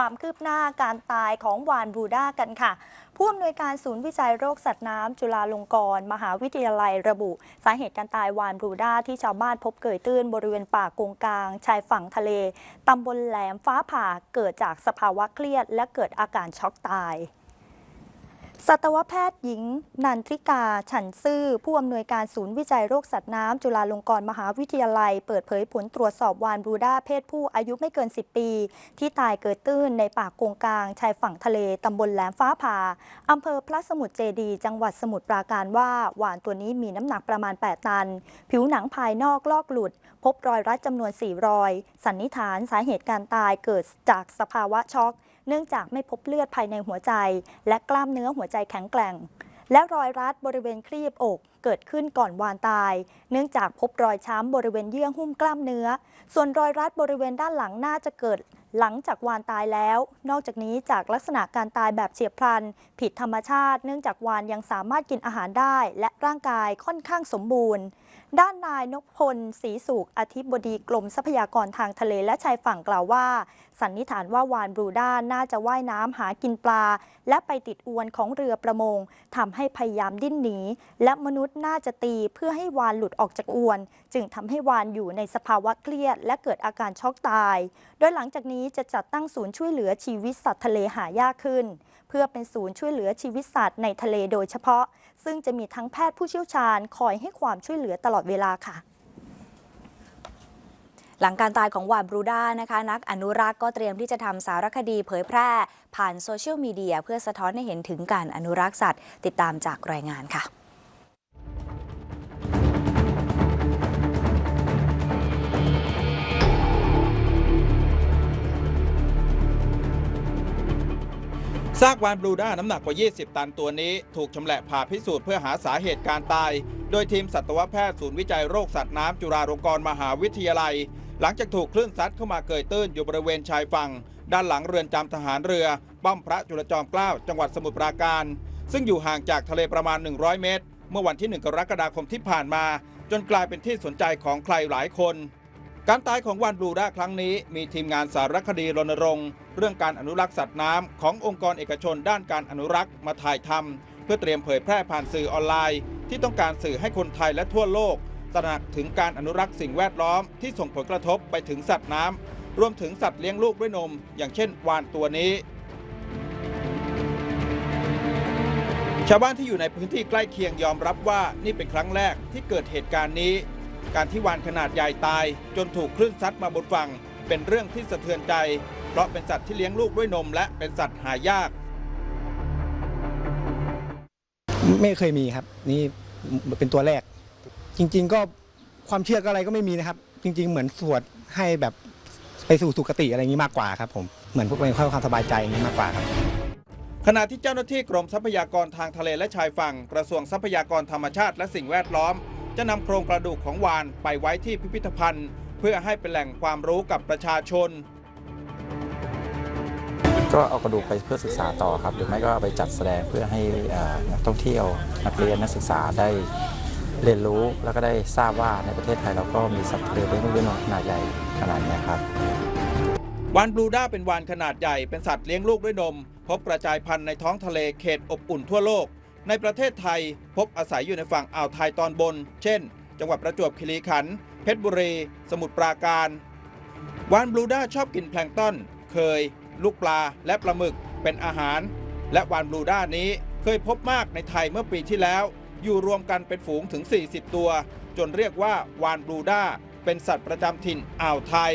ความคืบหน้าการตายของวานบูด้ากันค่ะ ผู้อำนวยการศูนย์วิจัยโรคสัตว์น้ำจุฬาลงกรณ์มหาวิทยาลัยระบุ สาเหตุการตายวานบูด้าที่ชาวบ้านพบเกยตื้นบริเวณป่ากงกลาง ชายฝั่งทะเลตำบลแหลมฟ้าผ่าเกิดจากสภาวะเครียด และเกิดอาการช็อกตาย สัตวแพทย์หญิง นันทริกา ฉันซื่อ ผู้อำนวยการศูนย์วิจัยโรคสัตว์น้ำจุฬาลงกรณ์มหาวิทยาลัย เปิดเผยผลตรวจสอบวานบรูด้าเพศผู้อายุไม่เกิน 10 ปี ที่ตายเกิดตื้นในป่ากงกลาง ชายฝั่งทะเลตำบลแหลมฟ้าผ่าอำเภอพระสมุทรเจดี จังหวัดสมุทรปราการว่าวานตัวนี้มีน้ำหนักประมาณ 8 ตัน ผิวหนังภายนอกลอกหลุด พบรอยรัดจำนวน4รอย สันนิษฐานสาเหตุการตายเกิดจากสภาวะช็อก เนื่องจากไม่พบเลือดภายในหัวใจ และกล้ามเนื้อหัวใจแข็งแกร่ง และรอยรัดบริเวณครีบอกเกิดขึ้นก่อนวานตาย เนื่องจากพบรอยช้ำบริเวณเยื่อหุ้มกล้ามเนื้อ ส่วนรอยรัดบริเวณด้านหลังน่าจะเกิดหลังจากวานตายแล้ว นอกจากนี้จากลักษณะการตายแบบเฉียบพลัน ผิดธรรมชาติ เนื่องจากวานยังสามารถกินอาหารได้ และร่างกายค่อนข้างสมบูรณ์ ด้านนายนพพลศรีสุขอธิบดีกรมทรัพยากรทางทะเลและชายฝั่งกล่าวว่า สันนิษฐานว่าวานบรูด้าน่าจะว่ายน้ำหากินปลา และไปติดอวนของเรือประมงทำให้พยายามดิ้นหนี และมนุษย์น่าจะตีเพื่อให้วานหลุดออกจากอวน จึงทำให้วานอยู่ในสภาวะเครียด และเกิดอาการช็อกตาย โดยหลังจากนี้นี้จะจัดตั้งศูนย์ช่วยเหลือชีวิตสัตว์ทะเลหายากขึ้น เพื่อเป็นศูนย์ช่วยเหลือชีวิตสัตว์ในทะเลโดยเฉพาะ ซึ่งจะมีทั้งแพทย์ผู้เชี่ยวชาญคอยให้ความช่วยเหลือตลอดเวลาค่ะหลังการตายของวานบรูด้านะคะนักอนุรักษ์ก็เตรียมที่จะทำสารคดีเผยแพร่ผ่านโซเชียลมีเดียเพื่อสะท้อนให้เห็นถึงการอนุรักษ์สัตว์ ติดตามจากรายงานค่ะ ซากวานบลูด้าน้ำหนักกว่า 20 ตันตัวนี้ ถูกชำแหละผ่าพิสูจน์เพื่อหาสาเหตุการตาย โดยทีมสัตวแพทย์ศูนย์วิจัยโรคสัตว์น้ำจุฬาลงกรณ์มหาวิทยาลัย หลังจากถูกคลื่นซัดเข้ามาเกยตื้นอยู่บริเวณชายฝั่ง ด้านหลังเรือนจำทหารเรือ ป้อมพระจุลจอมเกล้าจังหวัดสมุทรปราการ ซึ่งอยู่ห่างจากทะเลประมาณ 100 เมตร เมื่อวันที่ 1 กรกฎาคมที่ผ่านมา จนกลายเป็นที่สนใจของใครหลายคน การตายของวานบลูด้าครั้งนี้มีทีมงานสารคดีรณรงค์เรื่องการอนุรักษ์สัตว์น้ำขององค์กรเอกชนด้านการอนุรักษ์มาถ่ายทำเพื่อเตรียมเผยแพร่ผ่านสื่อออนไลน์ ที่ต้องการสื่อให้คนไทยและทั่วโลกตระหนักถึงการอนุรักษ์สิ่งแวดล้อมที่ส่งผลกระทบไปถึงสัตว์น้ำรวมถึงสัตว์เลี้ยงลูกด้วยนม อย่างเช่นวานตัวนี้ ชาวบ้านที่อยู่ในพื้นที่ใกล้เคียงยอมรับว่านี่เป็นครั้งแรกที่เกิดเหตุการณ์นี้ การที่วานขนาดใหญ่ตาย จนถูกคลื่นซัดมาบนฝั่ง เป็นเรื่องที่สะเทือนใจ เพราะเป็นสัตว์ที่เลี้ยงลูกด้วยนมและเป็นสัตว์หายาก ไม่เคยมีครับ นี่เป็นตัวแรก จริง ๆ ก็ความเชื่อก็อะไรก็ไม่มีนะครับ จริง ๆ เหมือนสวดให้แบบไปสู่สุคติอะไรอย่างนี้มากกว่าครับผมเหมือนพวกเป็นความสบายใจอย่างนี้มากกว่าครับขณะที่เจ้าหน้าที่กรมทรัพยากรทางทะเลและชายฝั่งกระทรวงทรัพยากรธรรมชาติและสิ่งแวดล้อม จะนำโครงกระดูกของวานไปไว้ที่พิพิธภัณฑ์ เพื่อให้เป็นแหล่งความรู้กับประชาชน ก็เอากระดูกไปเพื่อศึกษาต่อครับ หรือไม่ก็เอาไปจัดแสดงเพื่อให้เอ่อนักท่องเที่ยว นักเรียนนักศึกษาได้เรียนรู้แล้วก็ได้ทราบว่าในประเทศไทยเราก็มีสัตว์ทะเลเลี้ยงลูกด้วยนมขนาดใหญ่ขนาดนี้ครับ วานบลูด้าเป็นวานขนาดใหญ่เป็นสัตว์เลี้ยงลูกด้วยนม พบกระจายพันธุ์ในท้องทะเลเขตอบอุ่นทั่วโลก ในประเทศไทยพบอาศัยอยู่ในฝั่งอ่าวไทยตอนบน เช่น จังหวัดประจวบคีรีขันธ์เพชรบุรี สมุทรปราการวานบลูด้าชอบกินแพลงต้น เคย ลูกปลาและปลาหมึกเป็นอาหาร และวานบลูด้านี้เคยพบมากในไทยเมื่อปีที่แล้ว อยู่รวมกันเป็นฝูงถึง 40 ตัว จนเรียกว่าวานบลูด้าเป็นสัตว์ประจำถิ่นอ่าวไทย